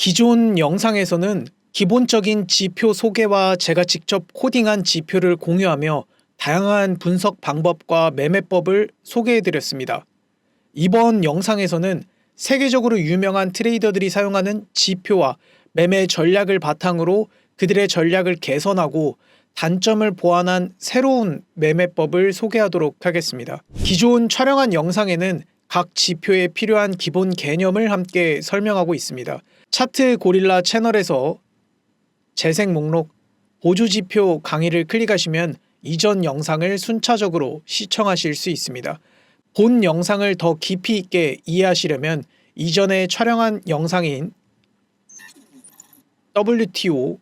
기존 영상에서는 기본적인 지표 소개와 제가 직접 코딩한 지표를 공유하며 다양한 분석 방법과 매매법을 소개해 드렸습니다. 이번 영상에서는 세계적으로 유명한 트레이더들이 사용하는 지표와 매매 전략을 바탕으로 그들의 전략을 개선하고 단점을 보완한 새로운 매매법을 소개하도록 하겠습니다. 기존 촬영한 영상에는 각 지표에 필요한 기본 개념을 함께 설명하고 있습니다. 차트 고릴라 채널에서 재생 목록 보조 지표 강의를 클릭하시면 이전 영상을 순차적으로 시청하실 수 있습니다. 본 영상을 더 깊이 있게 이해하시려면 이전에 촬영한 영상인 WTO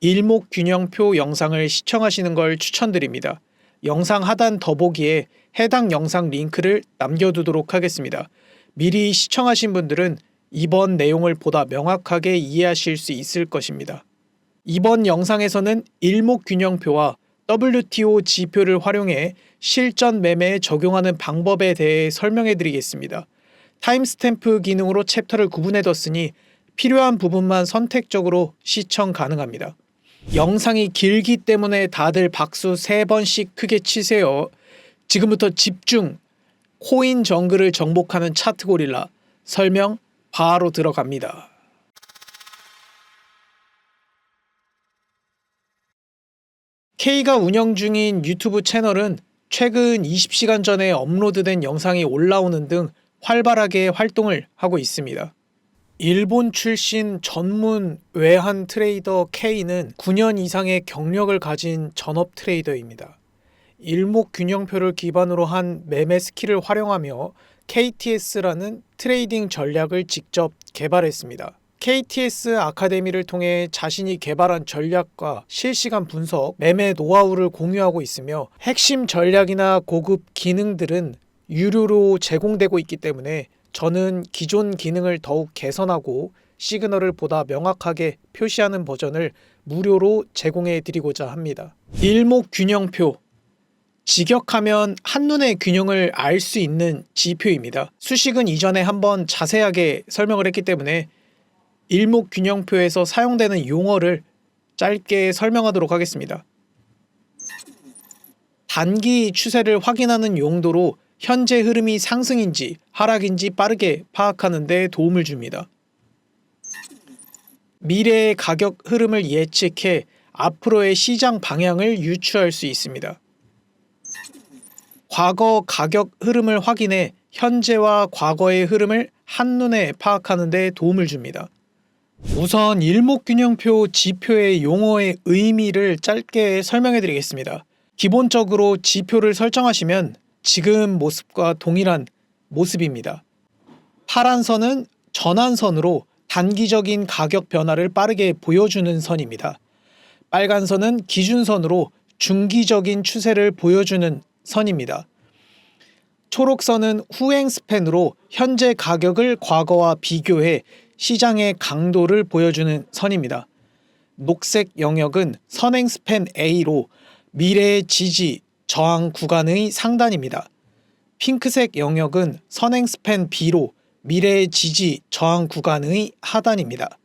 일목균형표 영상을 시청하시는 걸 추천드립니다. 영상 하단 더보기에 해당 영상 링크를 남겨두도록 하겠습니다. 미리 시청하신 분들은 이번 내용을 보다 명확하게 이해하실 수 있을 것입니다. 이번 영상에서는 일목균형표와 WTO 지표를 활용해 실전 매매에 적용하는 방법에 대해 설명해 드리겠습니다. 타임스탬프 기능으로 챕터를 구분해 뒀으니 필요한 부분만 선택적으로 시청 가능합니다. 영상이 길기 때문에 다들 박수 3번씩 크게 치세요. 지금부터 집중! 코인 정글을 정복하는 차트 고릴라 설명 바로 들어갑니다. K가 운영 중인 유튜브 채널은 최근 20시간 전에 업로드된 영상이 올라오는 등 활발하게 활동을 하고 있습니다. 일본 출신 전문 외환 트레이더 K는 9년 이상의 경력을 가진 전업 트레이더입니다. 일목균형표를 기반으로 한 매매 스킬을 활용하며 KTS라는 트레이딩 전략을 직접 개발했습니다. KTS 아카데미를 통해 자신이 개발한 전략과 실시간 분석, 매매 노하우를 공유하고 있으며 핵심 전략이나 고급 기능들은 유료로 제공되고 있기 때문에 저는 기존 기능을 더욱 개선하고 시그널을 보다 명확하게 표시하는 버전을 무료로 제공해 드리고자 합니다. 일목균형표 직역하면 한눈에 균형을 알 수 있는 지표입니다. 수식은 이전에 한번 자세하게 설명을 했기 때문에 일목균형표에서 사용되는 용어를 짧게 설명하도록 하겠습니다. 단기 추세를 확인하는 용도로 현재 흐름이 상승인지 하락인지 빠르게 파악하는 데 도움을 줍니다. 미래의 가격 흐름을 예측해 앞으로의 시장 방향을 유추할 수 있습니다. 과거 가격 흐름을 확인해 현재와 과거의 흐름을 한눈에 파악하는 데 도움을 줍니다. 우선 일목균형표 지표의 용어의 의미를 짧게 설명해 드리겠습니다. 기본적으로 지표를 설정하시면 지금 모습과 동일한 모습입니다. 파란 선은 전환선으로 단기적인 가격 변화를 빠르게 보여주는 선입니다. 빨간 선은 기준선으로 중기적인 추세를 보여주는 선입니다. 초록선은 후행 스팬으로 현재 가격을 과거와 비교해 시장의 강도를 보여주는 선입니다. 녹색 영역은 선행 스팬 A로 미래의 지지, 저항 구간의 상단입니다. 핑크색 영역은 선행 스팬 B로 미래의 지지, 저항 구간의 하단입니다.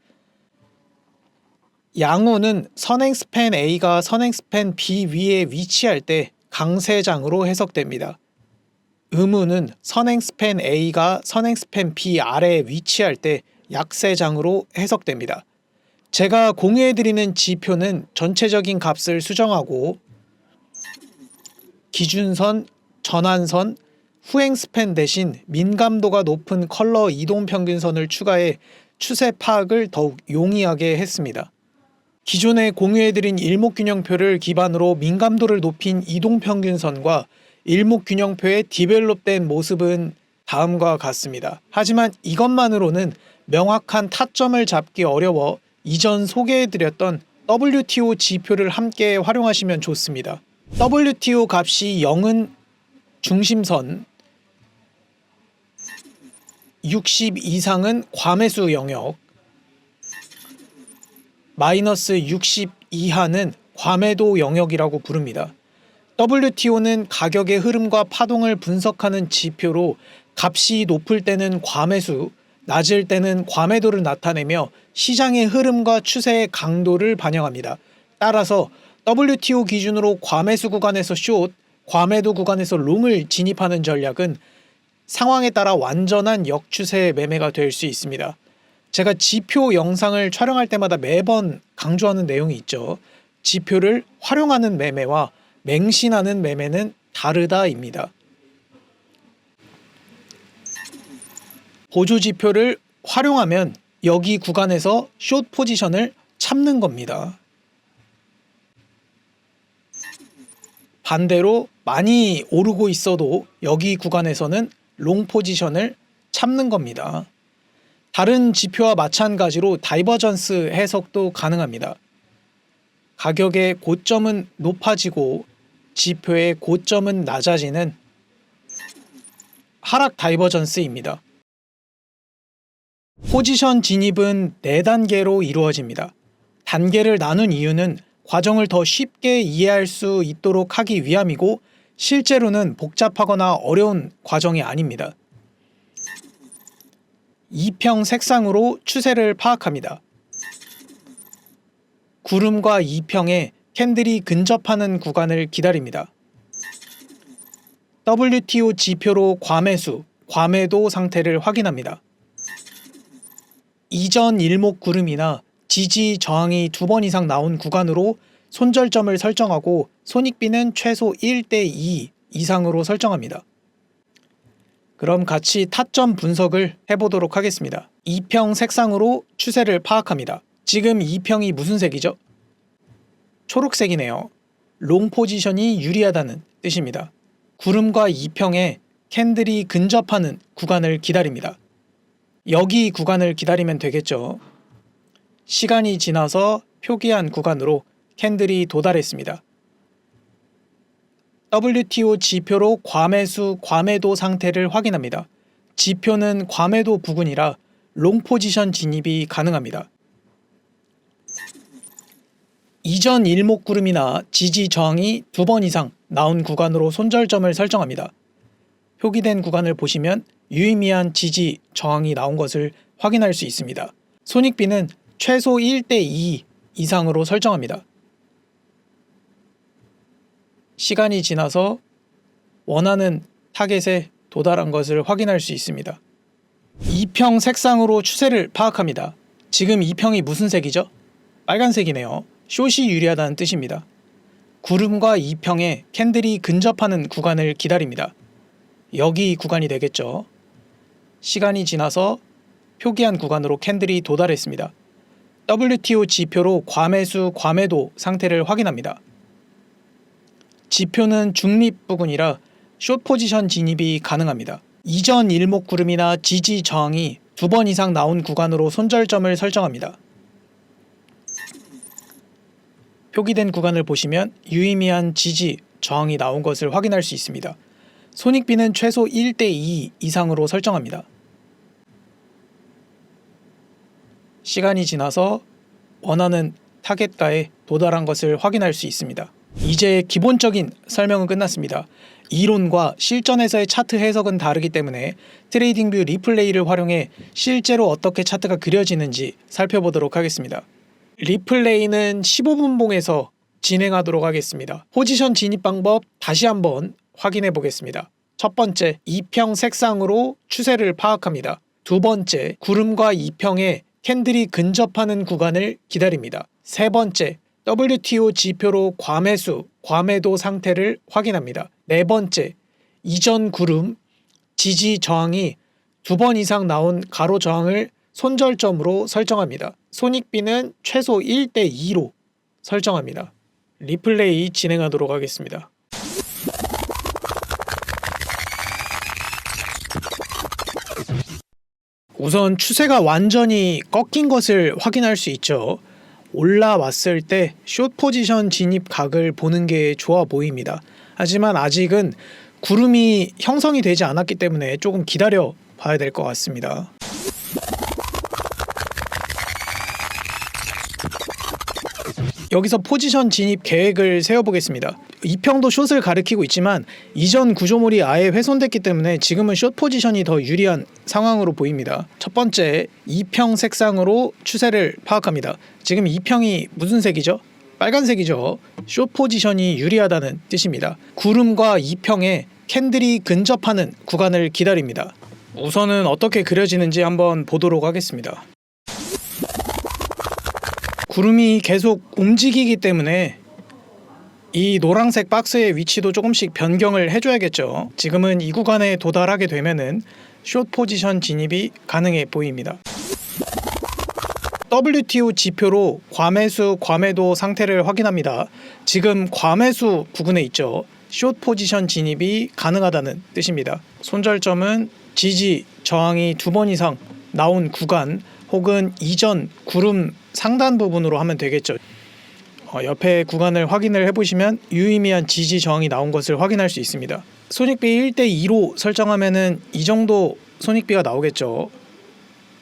양호는 선행 스팬 A가 선행 스팬 B 위에 위치할 때 강세장으로 해석됩니다. 의무는 선행 스팬 A가 선행 스팬 B 아래에 위치할 때 약세장으로 해석됩니다. 제가 공유해드리는 지표는 전체적인 값을 수정하고 기준선, 전환선, 후행 스팬 대신 민감도가 높은 컬러 이동 평균선을 추가해 추세 파악을 더욱 용이하게 했습니다. 기존에 공유해드린 일목균형표를 기반으로 민감도를 높인 이동평균선과 일목균형표의 디벨롭된 모습은 다음과 같습니다. 하지만 이것만으로는 명확한 타점을 잡기 어려워 이전 소개해드렸던 WTO 지표를 함께 활용하시면 좋습니다. WTO 값이 0은 중심선, 60 이상은 과매수 영역, 마이너스 60 이하는 과매도 영역이라고 부릅니다. WTO는 가격의 흐름과 파동을 분석하는 지표로 값이 높을 때는 과매수, 낮을 때는 과매도를 나타내며 시장의 흐름과 추세의 강도를 반영합니다. 따라서 WTO 기준으로 과매수 구간에서 숏, 과매도 구간에서 롱을 진입하는 전략은 상황에 따라 완전한 역추세 매매가 될 수 있습니다. 제가 지표 영상을 촬영할 때마다 매번 강조하는 내용이 있죠. 지표를 활용하는 매매와 맹신하는 매매는 다르다입니다. 보조 지표를 활용하면 여기 구간에서 숏 포지션을 참는 겁니다. 반대로 많이 오르고 있어도 여기 구간에서는 롱 포지션을 참는 겁니다. 다른 지표와 마찬가지로 다이버전스 해석도 가능합니다. 가격의 고점은 높아지고 지표의 고점은 낮아지는 하락 다이버전스입니다. 포지션 진입은 4단계로 이루어집니다. 단계를 나눈 이유는 과정을 더 쉽게 이해할 수 있도록 하기 위함이고 실제로는 복잡하거나 어려운 과정이 아닙니다. 2평 색상으로 추세를 파악합니다. 구름과 2평에 캔들이 근접하는 구간을 기다립니다. WTO 지표로 과매수, 과매도 상태를 확인합니다. 이전 일목 구름이나 지지 저항이 두 번 이상 나온 구간으로 손절점을 설정하고 손익비는 최소 1대2 이상으로 설정합니다. 그럼 같이 타점 분석을 해보도록 하겠습니다. 2평 색상으로 추세를 파악합니다. 지금 2평이 무슨 색이죠? 초록색이네요. 롱 포지션이 유리하다는 뜻입니다. 구름과 2평에 캔들이 근접하는 구간을 기다립니다. 여기 구간을 기다리면 되겠죠. 시간이 지나서 표기한 구간으로 캔들이 도달했습니다. WTO 지표로 과매수, 과매도 상태를 확인합니다. 지표는 과매도 부근이라 롱 포지션 진입이 가능합니다. 이전 일목구름이나 지지 저항이 두 번 이상 나온 구간으로 손절점을 설정합니다. 표기된 구간을 보시면 유의미한 지지 저항이 나온 것을 확인할 수 있습니다. 손익비는 최소 1대2 이상으로 설정합니다. 시간이 지나서 원하는 타겟에 도달한 것을 확인할 수 있습니다. 2평 색상으로 추세를 파악합니다. 지금 2평이 무슨 색이죠? 빨간색이네요. 숏이 유리하다는 뜻입니다. 구름과 2평에 캔들이 근접하는 구간을 기다립니다. 여기 구간이 되겠죠. 시간이 지나서 표기한 구간으로 캔들이 도달했습니다. WTO 지표로 과매수, 과매도 상태를 확인합니다. 지표는 중립 부근이라 숏 포지션 진입이 가능합니다. 이전 일목 구름이나 지지 저항이 두 번 이상 나온 구간으로 손절점을 설정합니다. 표기된 구간을 보시면 유의미한 지지, 저항이 나온 것을 확인할 수 있습니다. 손익비는 최소 1대2 이상으로 설정합니다. 시간이 지나서 원하는 타겟가에 도달한 것을 확인할 수 있습니다. 이제 기본적인 설명은 끝났습니다. 이론과 실전에서의 차트 해석은 다르기 때문에 트레이딩뷰 리플레이를 활용해 실제로 어떻게 차트가 그려지는지 살펴보도록 하겠습니다. 리플레이는 15분 봉에서 진행하도록 하겠습니다. 포지션 진입 방법 다시 한번 확인해 보겠습니다. 첫 번째, 2평 색상으로 추세를 파악합니다. 두 번째, 구름과 2평에 캔들이 근접하는 구간을 기다립니다. 세 번째, WTO 지표로 과매수, 과매도 상태를 확인합니다. 네 번째, 이전 구름, 지지 저항이 두 번 이상 나온 가로 저항을 손절점으로 설정합니다. 손익비는 최소 1대 2로 설정합니다. 리플레이 진행하도록 하겠습니다. 우선 추세가 완전히 꺾인 것을 확인할 수 있죠. 올라왔을 때 숏 포지션 진입 각을 보는 게 좋아 보입니다. 하지만 아직은 구름이 형성이 되지 않았기 때문에 조금 기다려 봐야 될 것 같습니다. 여기서 포지션 진입 계획을 세워보겠습니다. 이평도 숏을 가리키고 있지만 이전 구조물이 아예 훼손됐기 때문에 지금은 숏 포지션이 더 유리한 상황으로 보입니다. 첫 번째 이평 색상으로 추세를 파악합니다. 지금 이평이 무슨 색이죠? 빨간색이죠. 숏 포지션이 유리하다는 뜻입니다. 구름과 이평에 캔들이 근접하는 구간을 기다립니다. 우선은 어떻게 그려지는지 한번 보도록 하겠습니다. 구름이 계속 움직이기 때문에 이 노란색 박스의 위치도 조금씩 변경을 해줘야겠죠. 지금은 이 구간에 도달하게 되면은 숏 포지션 진입이 가능해 보입니다. WTO 지표로 과매수, 과매도 상태를 확인합니다. 지금 과매수 부근에 있죠. 숏 포지션 진입이 가능하다는 뜻입니다. 손절점은 지지, 저항이 두 번 이상 나온 구간 혹은 이전 구름 상단 부분으로 하면 되겠죠. 어, 옆에 구간을 확인을 해보시면 유의미한 지지 저항이 나온 것을 확인할 수 있습니다. 손익비 1대 2로 설정하면은 이 정도 손익비가 나오겠죠.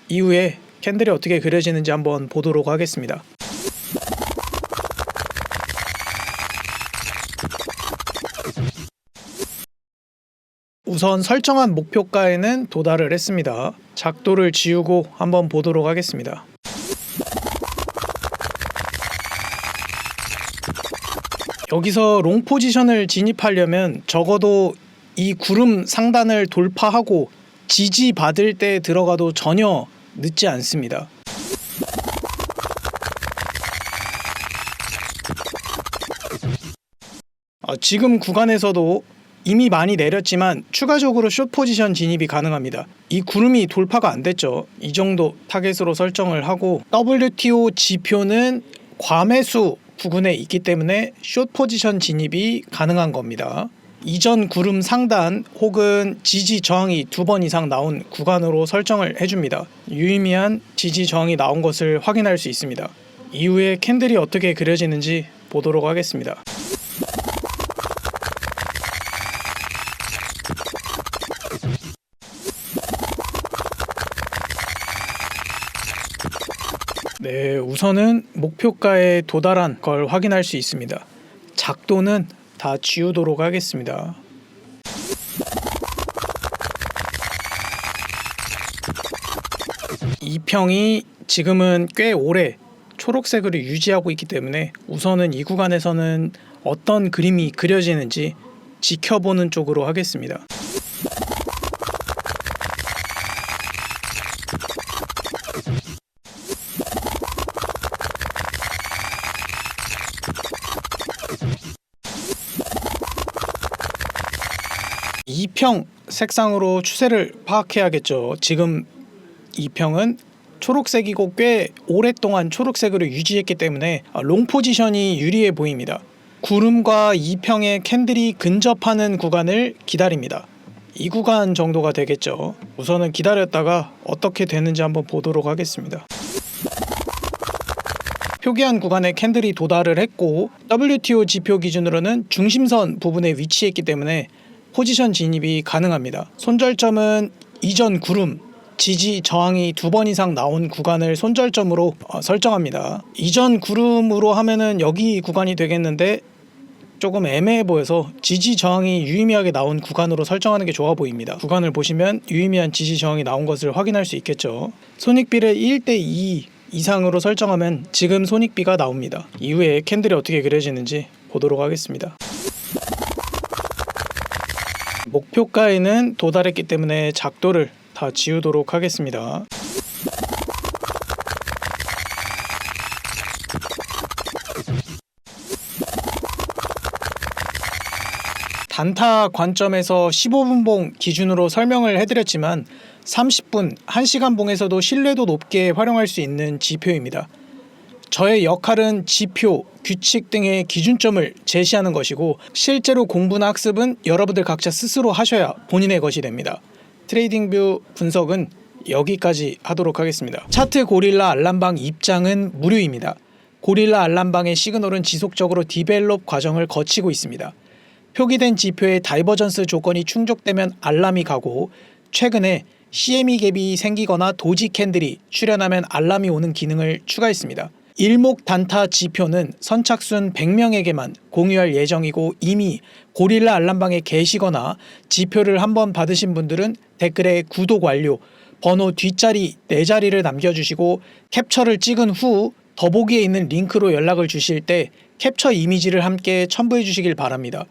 이후에 캔들이 어떻게 그려지는지 한번 보도록 하겠습니다. 우선 설정한 목표가에는 도달을 했습니다. 작도를 지우고 한번 보도록 하겠습니다. 여기서 롱 포지션을 진입하려면 적어도 이 구름 상단을 돌파하고 지지 받을 때 들어가도 전혀 늦지 않습니다. 아, 지금 구간에서도 이미 많이 내렸지만 추가적으로 숏 포지션 진입이 가능합니다. 이 구름이 돌파가 안 됐죠. 이 정도 타겟으로 설정을 하고 WTO 지표는 과매수 부근에 있기 때문에 숏 포지션 진입이 가능한 겁니다. 이전 구름 상단 혹은 지지 저항이 두 번 이상 나온 구간으로 설정을 해줍니다. 유의미한 지지 저항이 나온 것을 확인할 수 있습니다. 이후에 캔들이 어떻게 그려지는지 보도록 하겠습니다. 우선은 목표가에 도달한 걸 확인할 수 있습니다. 작도는 다 지우도록 하겠습니다. 이 평이 지금은 꽤 오래 초록색으로 유지하고 있기 때문에 우선은 이 구간에서는 어떤 그림이 그려지는지 지켜보는 쪽으로 하겠습니다. 평 색상으로 추세를 파악해야겠죠. 지금 이 평은 초록색이고 꽤 오랫동안 초록색으로 유지했기 때문에 아, 롱 포지션이 유리해 보입니다. 구름과 이평의 캔들이 근접하는 구간을 기다립니다. 이 구간 정도가 되겠죠. 우선은 기다렸다가 어떻게 되는지 한번 보도록 하겠습니다. 표기한 구간에 캔들이 도달을 했고 WTO 지표 기준으로는 중심선 부분에 위치했기 때문에 포지션 진입이 가능합니다. 손절점은 이전 구름 지지 저항이 두 번 이상 나온 구간을 손절점으로 어, 설정합니다. 이전 구름으로 하면은 여기 구간이 되겠는데 조금 애매해 보여서 지지 저항이 유의미하게 나온 구간으로 설정하는 게 좋아 보입니다. 구간을 보시면 유의미한 지지 저항이 나온 것을 확인할 수 있겠죠. 손익비를 1대 2 이상으로 설정하면 지금 손익비가 나옵니다. 이후에 캔들이 어떻게 그려지는지 보도록 하겠습니다. 목표가에는 도달했기 때문에 작도를 다 지우도록 하겠습니다. 단타 관점에서 15분 봉 기준으로 설명을 해드렸지만 30분, 1시간 봉에서도 신뢰도 높게 활용할 수 있는 지표입니다. 저의 역할은 지표, 규칙 등의 기준점을 제시하는 것이고 실제로 공부나 학습은 여러분들 각자 스스로 하셔야 본인의 것이 됩니다. 트레이딩뷰 분석은 여기까지 하도록 하겠습니다. 차트 고릴라 알람방 입장은 무료입니다. 고릴라 알람방의 시그널은 지속적으로 디벨롭 과정을 거치고 있습니다. 표기된 지표의 다이버전스 조건이 충족되면 알람이 가고 최근에 CME 갭이 생기거나 도지 캔들이 출현하면 알람이 오는 기능을 추가했습니다. 일목 단타 지표는 선착순 100명에게만 공유할 예정이고 이미 고릴라 알람방에 계시거나 지표를 한번 받으신 분들은 댓글에 구독 완료, 번호 뒷자리 네 자리를 남겨주시고 캡처를 찍은 후 더보기에 있는 링크로 연락을 주실 때 캡처 이미지를 함께 첨부해 주시길 바랍니다.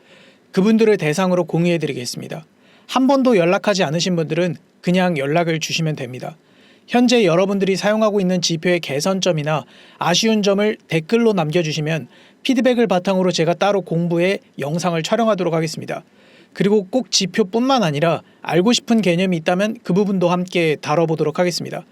그분들을 대상으로 공유해 드리겠습니다. 한 번도 연락하지 않으신 분들은 그냥 연락을 주시면 됩니다. 현재 여러분들이 사용하고 있는 지표의 개선점이나 아쉬운 점을 댓글로 남겨주시면 피드백을 바탕으로 제가 따로 공부해 영상을 촬영하도록 하겠습니다. 그리고 꼭 지표뿐만 아니라 알고 싶은 개념이 있다면 그 부분도 함께 다뤄보도록 하겠습니다.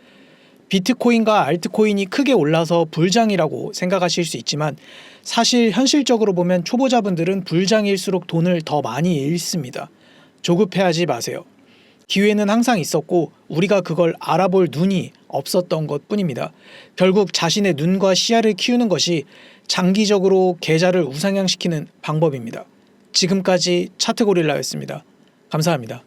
비트코인과 알트코인이 크게 올라서 불장이라고 생각하실 수 있지만 사실 현실적으로 보면 초보자분들은 불장일수록 돈을 더 많이 잃습니다. 조급해하지 마세요. 기회는 항상 있었고 우리가 그걸 알아볼 눈이 없었던 것 뿐입니다. 결국 자신의 눈과 시야를 키우는 것이 장기적으로 계좌를 우상향시키는 방법입니다. 지금까지 차트고릴라였습니다. 감사합니다.